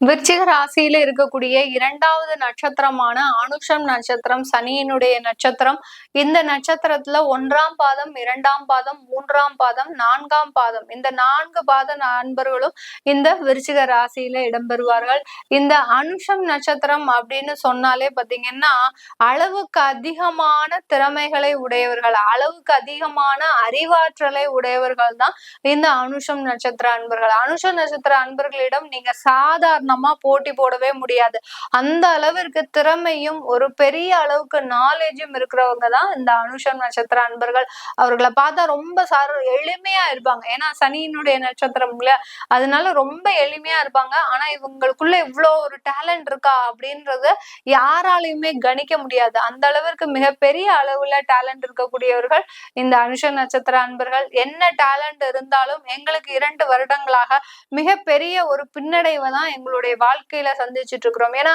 விருச்சிக ராசியில இருக்கக்கூடிய இரண்டாவது நட்சத்திரமான அனுஷம் நட்சத்திரம் சனியினுடைய நட்சத்திரம். இந்த நட்சத்திரத்துல ஒன்றாம் பாதம் இரண்டாம் பாதம் மூன்றாம் பாதம் நான்காம் பாதம். இந்த நான்கு பாத நண்பர்களும் இந்த விருச்சிக ராசியில இடம்பெறுவார்கள். இந்த அனுஷம் நட்சத்திரம் அப்படின்னு சொன்னாலே பாத்தீங்கன்னா அளவுக்கு அதிகமான திறமைகளை உடையவர்கள் அளவுக்கு அதிகமான அறிவாற்றலை உடையவர்கள் தான் இந்த அனுஷம் நட்சத்திர அன்பர்கள். அனுஷம் நட்சத்திர அன்பர்களிடம் நீங்க சாதாரண சாதாரணமா போட்டி போடவே முடியாது. அந்த அளவிற்கு திறமையும் ஒரு பெரிய அளவுக்கு நாலேஜும் இருக்கிறவங்க தான் இந்த அனுஷம் நட்சத்திர அன்பர்கள். அவர்களை பார்த்தா ரொம்ப சார் எளிமையா இருப்பாங்க. ஏன்னா சனியினுடைய நட்சத்திரம் இல்லையா? அதனால ரொம்ப எளிமையா இருப்பாங்க. ஆனா இவங்களுக்குள்ள இவ்வளோ ஒரு டேலண்ட் இருக்கா அப்படின்றத யாராலையுமே கணிக்க முடியாது. அந்த அளவிற்கு மிகப்பெரிய அளவுல டேலண்ட் இருக்கக்கூடியவர்கள் இந்த அனுஷ நட்சத்திர அன்பர்கள். என்ன டேலண்ட் இருந்தாலும் எங்களுக்கு இரண்டு வருடங்களாக மிகப்பெரிய ஒரு பின்னடைவை தான் எங்களுடைய நம்மளுடைய வாழ்க்கையில சந்திச்சுட்டு இருக்கிறோம். ஏன்னா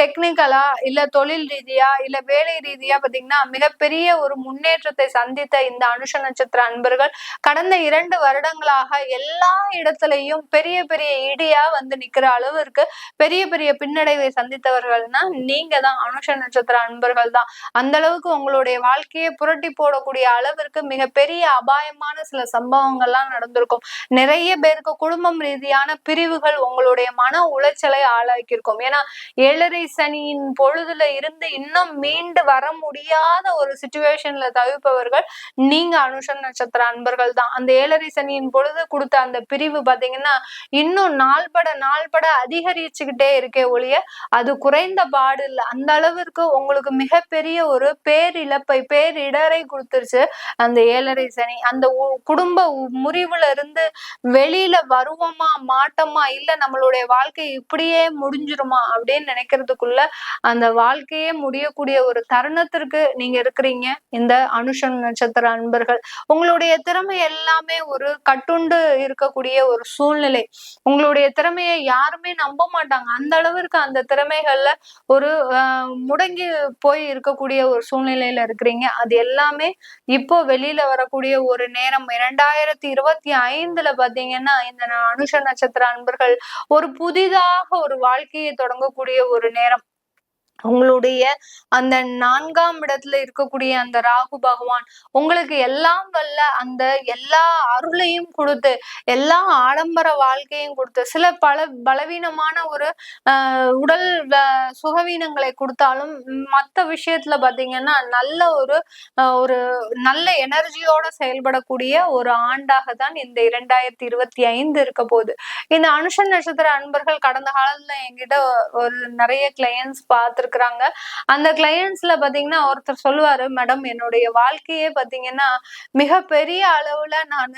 டெக்னிக்கலா இல்ல தொழில் ரீதியா இல்ல வேலை ரீதியா பாத்தீங்கன்னா மிகப்பெரிய ஒரு முன்னேற்றத்தை சந்தித்த இந்த அனுஷ நட்சத்திர அன்பர்கள் கடந்த இரண்டு வருடங்களாக எல்லா இடத்துலயும் பெரிய பெரிய இடியா வந்து நிக்கிற அளவிற்கு பெரிய பெரிய பின்னடைவை சந்தித்தவர்கள்னா நீங்க தான் அனுஷ நட்சத்திர அன்பர்கள் தான் அந்த அளவுக்கு உங்களுடைய வாழ்க்கையை புரட்டி போடக்கூடிய அளவிற்கு மிகப்பெரிய அபாயமான சில சம்பவங்கள்லாம் நடந்திருக்கும். நிறைய பேருக்கு குடும்பம் ரீதியான பிரிவுகள் உங்களுடைய மன உளைச்சலை ஆளாக்கியிருக்கோம். ஏன்னா ஏழரை சனியின் பொழுதுல இருந்து இன்னும் மீண்டு வர முடியாத ஒரு சுச்சுவேஷன்ல தவிப்பவர்கள் நீங்க அனுஷன் நட்சத்திர அன்பர்கள் தான். அந்த ஏழரை சனியின் பொழுது கொடுத்த அந்த பிரிவு பாத்தீங்கன்னா இன்னும் நாள்பட நாள்பட அதிகரிச்சுக்கிட்டே இருக்கே ஒழிய அது குறைந்த பாடு இல்லை. அந்த அளவிற்கு உங்களுக்கு மிகப்பெரிய ஒரு பேரிழப்பை பேரிடரை கொடுத்துருச்சு அந்த ஏழரை சனி. அந்த குடும்ப முறிவுல இருந்து வெளியில வருவோமா மாட்டோமா இல்ல நம்மளுடைய வாழ்க்கை இப்படியே முடிஞ்சிருமா அப்படின்னு நினைக்கிறதுக்குள்ள அந்த வாழ்க்கையே முடியக்கூடிய ஒரு தருணத்திற்கு நீங்க இருக்கிறீங்க. இந்த அனுஷன் நட்சத்திர அன்பர்கள் உங்களுடைய திறமை எல்லாமே ஒரு கட்டுண்டு இருக்கக்கூடிய ஒரு சூழ்நிலை. உங்களுடைய திறமையை யாருமே நம்ப மாட்டாங்க. அந்த அளவிற்கு அந்த திறமைகள்ல ஒரு முடங்கி போய் இருக்கக்கூடிய ஒரு சூழ்நிலையில இருக்கிறீங்க. அது எல்லாமே இப்போ வெளியில வரக்கூடிய ஒரு நேரம். இரண்டாயிரத்தி இருபத்தி ஐந்துல பாத்தீங்கன்னா இந்த அனுஷ நட்சத்திர அன்பர்கள் ஒரு புதிதாக ஒரு வாழ்க்கையை தொடங்கக்கூடிய ஒரு நேரம். உங்களுடைய அந்த நான்காம் இடத்துல இருக்கக்கூடிய அந்த ராகு பகவான் உங்களுக்கு எல்லாம் வல்ல அந்த எல்லா அருளையும் கொடுத்து எல்லா ஆடம்பர வாழ்க்கையும் கொடுத்து சில பல பலவீனமான ஒரு உடல் சுகவீனங்களை கொடுத்தாலும் மற்ற விஷயத்துல பாத்தீங்கன்னா நல்ல ஒரு ஒரு நல்ல எனர்ஜியோட செயல்படக்கூடிய ஒரு ஆண்டாக தான் இந்த இரண்டாயிரத்தி இருபத்தி ஐந்து இருக்க போகுது. இந்த அனுஷன் நட்சத்திர அன்பர்கள் கடந்த காலத்துல என்கிட்ட ஒரு நிறைய கிளையன்ஸ் பார்த்து பார்த்துருக்குறாங்க அந்த கிளையன்ஸ்ல பாத்தீங்கன்னா ஒருத்தர் சொல்லுவாரு மேடம் என்னுடைய வாழ்க்கையே பாத்தீங்கன்னா மிகப்பெரிய அளவுல நான்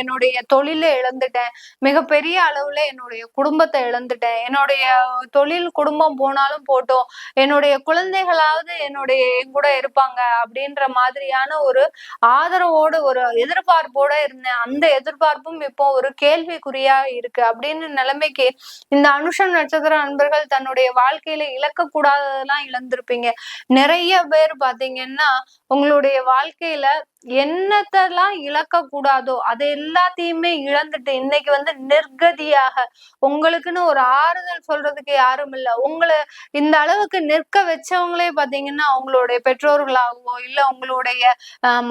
என்னுடைய தொழில இழந்துட்டேன். மிகப்பெரிய அளவுல என்னுடைய குடும்பத்தை இழந்துட்டேன். என்னுடைய தொழில் குடும்பம் போனாலும் போட்டோம். என்னுடைய குழந்தைகளாவது என்னுடைய கூட இருப்பாங்க. அப்படின்ற மாதிரியான ஒரு ஆதரவோடு ஒரு எதிர்பார்ப்போட இருந்தேன். அந்த எதிர்பார்ப்பும் இப்போ ஒரு கேள்விக்குறியா இருக்கு. அப்படின்னு நிலைமைக்கு இந்த அனுஷம் நட்சத்திர நண்பர்கள் தன்னுடைய வாழ்க்கையில இழக்கக்கூடாது இல்லாததெல்லாம் இழந்திருப்பீங்க. நிறைய பேர் பாத்தீங்கன்னா உங்களுடைய வாழ்க்கையில என்னத்தெல்லாம் இழக்க கூடாதோ அது எல்லாத்தையுமே இழந்துட்டு இன்னைக்கு வந்து நிர்கதியாக உங்களுக்குன்னு ஒரு ஆறுதல் சொல்றதுக்கு யாரும் இல்லை. உங்களை இந்த அளவுக்கு நிற்க வச்சவங்களே பாத்தீங்கன்னா உங்களுடைய பெற்றோர்களாகவோ இல்ல உங்களுடைய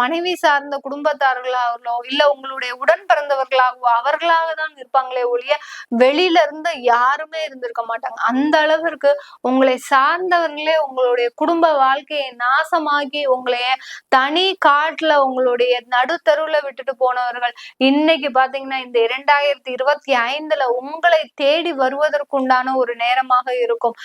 மனைவி சார்ந்த குடும்பத்தார்களாகவோ இல்ல உங்களுடைய உடன் பிறந்தவர்களாகவோ அவர்களாக தான் இருப்பாங்களே ஒழிய வெளியில இருந்து யாருமே இருந்திருக்க மாட்டாங்க. அந்த அளவிற்கு உங்களை சார்ந்தவர்களே உங்களுடைய குடும்ப வாழ்க்கையை நாசமாக்கி உங்களைய தனி காட்டுல உங்களுடைய நடுத்தருவுல விட்டுட்டு போனவர்கள் இன்னைக்கு பாத்தீங்கன்னா இந்த இரண்டாயிரத்தி இருபத்தி ஐந்துல உங்களை தேடி வருவதற்குண்டான ஒரு நேரமாக இருக்கும்.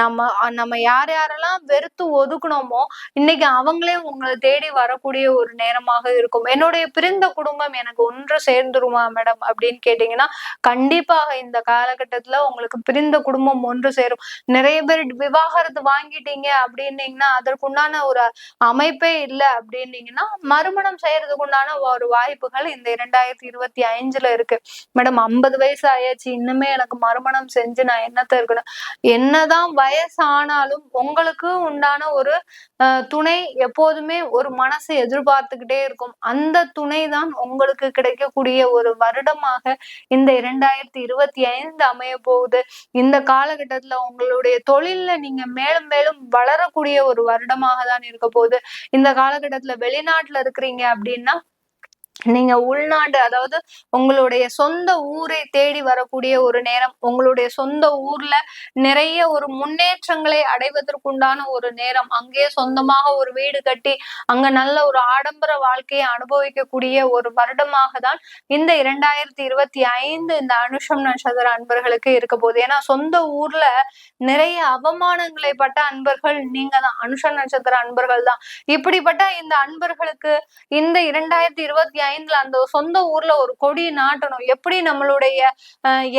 நம்ம நம்ம யார் யாரெல்லாம் வெறுத்து ஒதுக்கணுமோ இன்னைக்கு அவங்களே உங்களை தேடி வரக்கூடிய ஒரு நேரமாக இருக்கும். என்னுடைய பிரிந்த குடும்பம் எனக்கு ஒன்று சேர்ந்துருமா மேடம் அப்படின்னு கேட்டீங்கன்னா கண்டிப்பாக இந்த காலகட்டத்துல உங்களுக்கு பிரிந்த குடும்பம் ஒன்று சேரும். நிறைய பேர் விவாகரத்து வாங்கிட்டீங்க அப்படின்னீங்கன்னா அதற்குண்டான ஒரு அமைப்பே இல்லை அப்படின்னீங்கன்னா மறுமணம் செய்யறதுக்கு உண்டான ஒரு வாய்ப்புகள் இந்த இரண்டாயிரத்தி இருபத்தி அஞ்சுல இருக்கு. மேடம் ஐம்பது வயசு ஆயாச்சு. இன்னுமே எனக்கு மறுமணம் செஞ்சு நான் என்னத்த இருக்கணும்? என்னதான் வயசானாலும் உங்களுக்கு உண்டான ஒரு துணை எப்போதுமே ஒரு மனசு எதிர்பார்த்துக்கிட்டே இருக்கும். அந்த துணை தான் உங்களுக்கு கிடைக்கக்கூடிய ஒரு வருடமாக இந்த இரண்டாயிரத்தி இருபத்தி ஐந்து அமைய போகுது. இந்த காலகட்டத்துல உங்களுடைய தொழில்ல நீங்க மேலும் மேலும் வளரக்கூடிய ஒரு வருடமாக தான் இருக்க போகுது. இந்த காலகட்டத்துல வெளிநாட்டுல இருக்க இருக்கிறீங்க அப்படின்னா நீங்க உள்நாடு அதாவது உங்களுடைய சொந்த ஊரை தேடி வரக்கூடிய ஒரு நேரம் உங்களுடைய சொந்த ஊர்ல நிறைய ஒரு முன்னேற்றங்களை அடைவதற்குண்டான ஒரு நேரம் அங்கேயே சொந்தமாக ஒரு வீடு கட்டி அங்க நல்ல ஒரு ஆடம்பர வாழ்க்கையை அனுபவிக்கக்கூடிய ஒரு வருடமாக தான் இந்த இரண்டாயிரத்தி இருபத்தி ஐந்து இந்த அனுஷம் நட்சத்திர அன்பர்களுக்கு இருக்க போகுது. ஏன்னா சொந்த ஊர்ல நிறைய அவமானங்களை பட்ட அன்பர்கள் நீங்க தான். அனுஷம் நட்சத்திர அன்பர்கள் தான். இப்படிப்பட்ட இந்த அன்பர்களுக்கு இந்த இரண்டாயிரத்தி இருபத்தி ஐந்துல அந்த சொந்த ஊர்ல ஒரு கொடி நாட்டணும். எப்படி நம்மளுடைய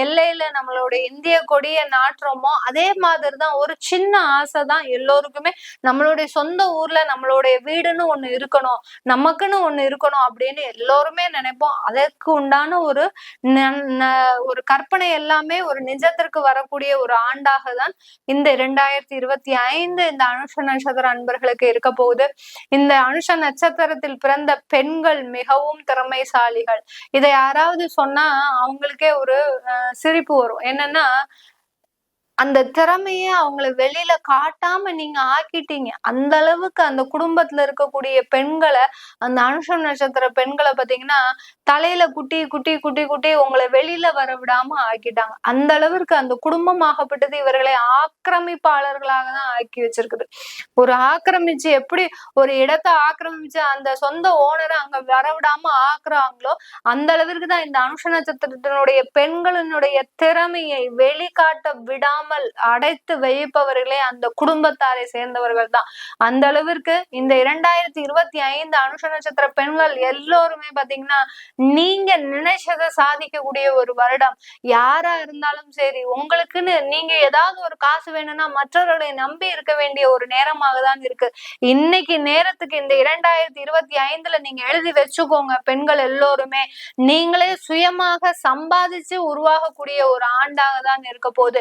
எல்லையில நம்மளுடைய இந்திய கொடியை நாட்டுறோமோ அதே மாதிரிதான் ஒரு சின்ன ஆசை தான் எல்லோருக்குமே. நம்மளுடைய சொந்த ஊர்ல நம்மளுடைய வீடுன்னு ஒண்ணு இருக்கணும் நமக்குன்னு ஒண்ணு இருக்கணும் அப்படின்னு எல்லோருமே நினைப்போம். அதற்கு உண்டான ஒரு ஒரு கற்பனை எல்லாமே ஒரு நிஜத்திற்கு வரக்கூடிய ஒரு ஆண்டாக தான் இந்த இரண்டாயிரத்தி இருபத்தி ஐந்து இந்த அனுஷ நட்சத்திர அன்பர்களுக்கு இருக்க போகுது. இந்த அனுஷ நட்சத்திரத்தில் பிறந்த பெண்கள் மிகவும் திறமைசாலிகள். இதை யாராவது சொன்னா அவங்களுக்கே ஒரு சிரிப்பு வரும். என்னன்னா அந்த திறமைய அவங்கள வெளியில காட்டாம நீங்க ஆக்கிட்டீங்க. அந்த அளவுக்கு அந்த குடும்பத்துல இருக்கக்கூடிய பெண்களை அந்த அனுஷம் நட்சத்திர பெண்களை பாத்தீங்கன்னா தலையில குட்டி குட்டி குட்டி குட்டி உங்களை வெளியில வர விடாம ஆக்கிட்டாங்க. அந்த அளவிற்கு அந்த குடும்பம் ஆகப்பட்டது இவர்களை ஆக்கிரமிப்பாளர்களாக தான் ஆக்கி வச்சிருக்குது. ஒரு ஆக்கிரமிச்சு எப்படி ஒரு இடத்தை ஆக்கிரமிச்சு அந்த சொந்த ஓனரை அங்க வர விடாம ஆக்குறாங்களோ அந்த அளவிற்கு தான் இந்த அனுஷ நட்சத்திரத்தினுடைய பெண்களினுடைய திறமையை வெளிக்காட்ட விடாம இல்லாமல் அடைத்து வைப்பவர்களே அந்த குடும்பத்தாரை சேர்ந்தவர்கள் தான். அந்த அளவிற்கு இந்த இரண்டாயிரத்தி இருபத்தி ஐந்து அனுஷ நட்சத்திர பெண்கள் எல்லோருமே பாத்தீங்கன்னா நீங்க நினைச்சதை சாதிக்கக்கூடிய ஒரு வருடம். யாரா இருந்தாலும் சரி உங்களுக்குன்னு நீங்க ஏதாவது ஒரு காசு வேணும்னா மற்றவர்களை நம்பி இருக்க வேண்டிய ஒரு நேரமாக தான் இருக்கு. இன்னைக்கு நேரத்துக்கு இந்த இரண்டாயிரத்தி இருபத்தி ஐந்துல நீங்க எழுதி வச்சுக்கோங்க பெண்கள் எல்லோருமே. நீங்களே சுயமாக சம்பாதிச்சு உருவாகக்கூடிய ஒரு ஆண்டாக தான் இருக்க போகுது.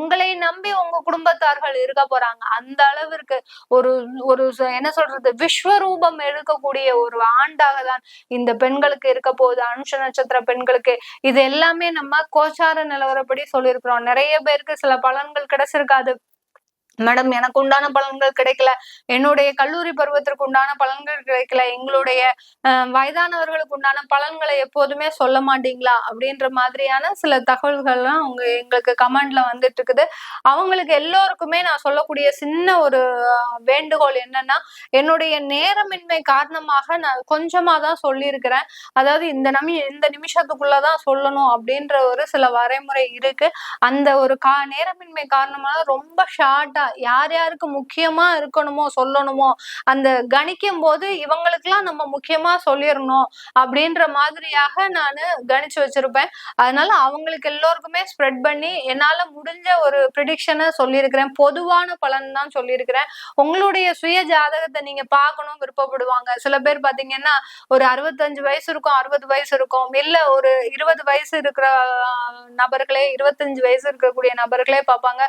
உங்களை நம்பி உங்க குடும்பத்தார்கள் இருக்க போறாங்க. அந்த அளவிற்கு ஒரு ஒரு என்ன சொல்றது? விஸ்வரூபம் எடுக்கக்கூடிய ஒரு ஆண்டாக தான் இந்த பெண்களுக்கு இருக்க போகுது. அனுஷ நட்சத்திர பெண்களுக்கு. இது எல்லாமே நம்ம கோச்சார நிலவரப்படி சொல்லியிருக்கிறோம். நிறைய பேருக்கு சில பலன்கள் கிடைச்சிருக்காது. மேடம் எனக்கு உண்டான பலன்கள் கிடைக்கல. என்னுடைய கல்லூரி பருவத்திற்கு உண்டான பலன்கள் கிடைக்கல. எங்களுடைய வயதானவர்களுக்கு உண்டான பலன்களை எப்போதுமே சொல்ல மாட்டீங்களா? அப்படின்ற மாதிரியான சில தகவல்கள்லாம் அவங்க எங்களுக்கு கமெண்ட்ல வந்துட்டு இருக்குது அவங்களுக்கு எல்லோருக்குமே நான் சொல்லக்கூடிய சின்ன ஒரு வேண்டுகோள் என்னன்னா என்னுடைய நேரமின்மை காரணமாக நான் கொஞ்சமா தான் சொல்லியிருக்கிறேன். அதாவது இந்த நமி இந்த நிமிஷத்துக்குள்ளதான் சொல்லணும் அப்படின்ற ஒரு சில வரைமுறை இருக்கு. அந்த ஒரு கா நேரமின்மை காரணமாக ரொம்ப ஷார்ட்டா யார் யாருக்கு முக்கியமா இருக்கணுமோ சொல்லணுமோ அந்த கணிக்கும் போது இவங்களுக்கெல்லாம் நம்ம முக்கியமா சொல்லிடணும் அப்படின்ற மாதிரியாக நான் கணிச்சு வச்சிருப்பேன். அதனால அவங்களுக்கு எல்லோருக்குமே ஸ்ப்ரெட் பண்ணி என்னால முடிஞ்ச ஒரு ப்ரிடிக்ஷனை சொல்லியிருக்கிறேன் பொதுவான பலன் தான் சொல்லியிருக்கிறேன் உங்களுடைய சுய ஜாதகத்தை நீங்க பார்க்கணும் விருப்பப்படுவாங்க. சில பேர் பாத்தீங்கன்னா ஒரு அறுபத்தஞ்சு வயசு இருக்கும் அறுபது வயசு இருக்கும். இல்ல ஒரு இருபது வயசு இருக்கிற நபர்களே இருபத்தஞ்சு வயசு இருக்கக்கூடிய நபர்களே பார்ப்பாங்க.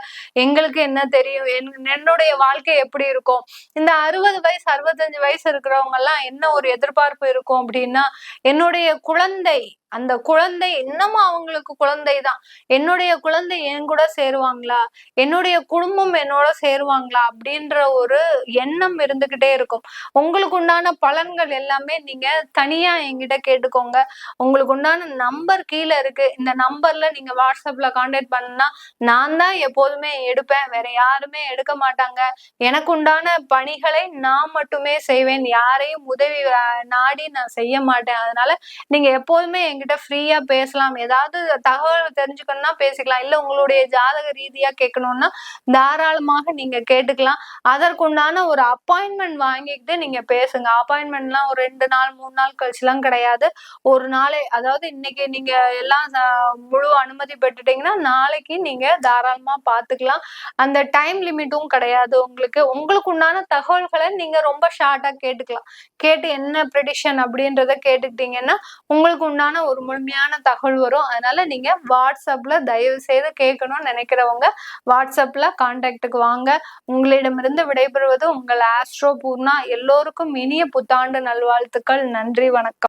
எங்களுக்கு என்ன தெரியும்? என்னுடைய வாழ்க்கை எப்படி இருக்கும்? இந்த அறுபது வயசு அறுபத்தஞ்சு வயசு இருக்கிறவங்க எல்லாம் என்ன ஒரு எதிர்பார்ப்பு இருக்கும் அப்படின்னா என்னுடைய குழந்தை அந்த குழந்தை இன்னமும் அவங்களுக்கு குழந்தை தான் என்னுடைய குழந்தை என் கூட சேருவாங்களா? என்னுடைய குடும்பம் என்னோட சேருவாங்களா? அப்படின்ற ஒரு எண்ணம் இருந்துகிட்டே இருக்கும். உங்களுக்கு உண்டான பலன்கள் எல்லாமே நீங்க தனியா என்கிட்ட கேட்டுக்கோங்க. உங்களுக்கு உண்டான நம்பர் கீழே இருக்கு. இந்த நம்பர்ல நீங்க வாட்ஸ்அப்ல கான்டாக்ட் பண்ணா நான் தான் எப்போதுமே எடுப்பேன். வேற யாருமே எடுக்க மாட்டாங்க. எனக்கு உண்டான பணிகளை நான் மட்டுமே செய்வேன். யாரையும் உதவி நாடி நான் செய்ய மாட்டேன். அதனால நீங்க எப்போதுமே எங்க என்கிட்ட ஃப்ரீயா பேசலாம். ஏதாவது தகவல் தெரிஞ்சுக்கணும்னா பேசிக்கலாம். இல்ல உங்களுடைய ஜாதக ரீதியா கேட்கணும்னா தாராளமாக நீங்க கேட்டுக்கலாம். அதற்குண்டான ஒரு அப்பாயின்மெண்ட் வாங்கிக்கிட்டு நீங்க பேசுங்க. அப்பாயின்மெண்ட்லாம் ஒரு ரெண்டு நாள் மூணு நாள் கழிச்சுலாம் கிடையாது. ஒரு நாளே அதாவது இன்னைக்கு நீங்க எல்லாம் முழு அனுமதி பெற்றுட்டீங்கன்னா நாளைக்கு நீங்க தாராளமா பாத்துக்கலாம். அந்த டைம் லிமிட்டும் கிடையாது உங்களுக்கு. உங்களுக்கு உண்டான தகவல்களை நீங்க ரொம்ப ஷார்ட்டா கேட்டுக்கலாம். கேட்டு என்ன ப்ரெடிஷன் அப்படின்றத கேட்டுக்கிட்டீங்கன்னா உங்களுக்கு உண்டான ஒரு முழுமையான தகவல் வரும். அதனால நீங்க வாட்ஸ்அப்ல தயவு செய்து கேட்கணும்னு நினைக்கிறவங்க வாட்ஸ்அப்ல கான்டாக்டுக்கு வாங்க. உங்களிடமிருந்து விடைபெறுவது உங்கள் ஆஸ்ட்ரோ பூர்ணா எல்லோருக்கும் இனிய புத்தாண்டு நல்வாழ்த்துக்கள். நன்றி வணக்கம்.